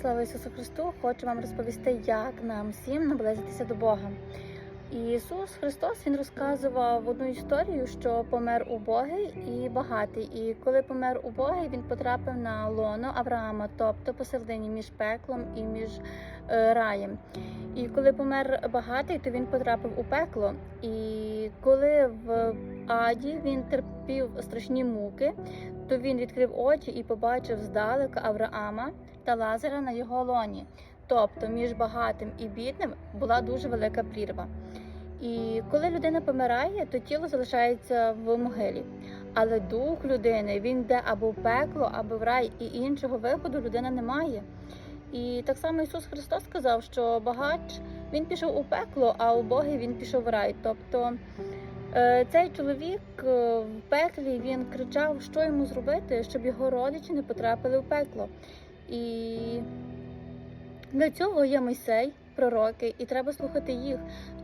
Слава Ісусу Христу! Хочу вам розповісти, як нам всім наблизитися до Бога. Ісус Христос Він розказував одну історію, що помер убогий і багатий. І коли помер убогий, він потрапив на лоно Авраама, тобто посередині між пеклом і між е, раєм. І коли помер багатий, то він потрапив у пекло. І коли в аді він терпів страшні муки, то він відкрив очі і побачив здалека Авраама та Лазара на його лоні. Тобто між багатим і бідним була дуже велика прірва. І коли людина помирає, то тіло залишається в могилі. Але дух людини він йде або в пекло, або в рай, і іншого виходу людина не має. І так само Ісус Христос сказав, що багач він пішов у пекло, а убогий він пішов в рай. Тобто цей чоловік е, в пеклі він кричав, що йому зробити, щоб його родичі не потрапили в пекло. І для цього є Мойсей, пророки, і треба слухати їх.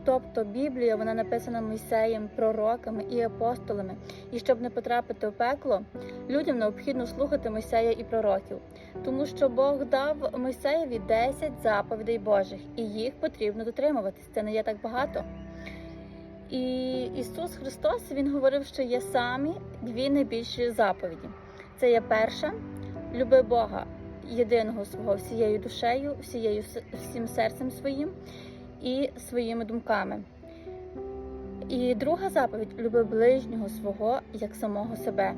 Тобто Біблія вона написана Мойсеєм, пророками і апостолами. І щоб не потрапити в пекло, людям необхідно слухати Мойсея і пророків, тому що Бог дав Мойсеєві 10 заповідей Божих, і їх потрібно дотримуватись. Це не є так багато. І Ісус Христос Він говорив, що є самі дві найбільші заповіді. Це є перша люби Бога єдиного свого всією душею, всією всім серцем своїм і своїми думками. І друга заповідь люби ближнього свого як самого себе.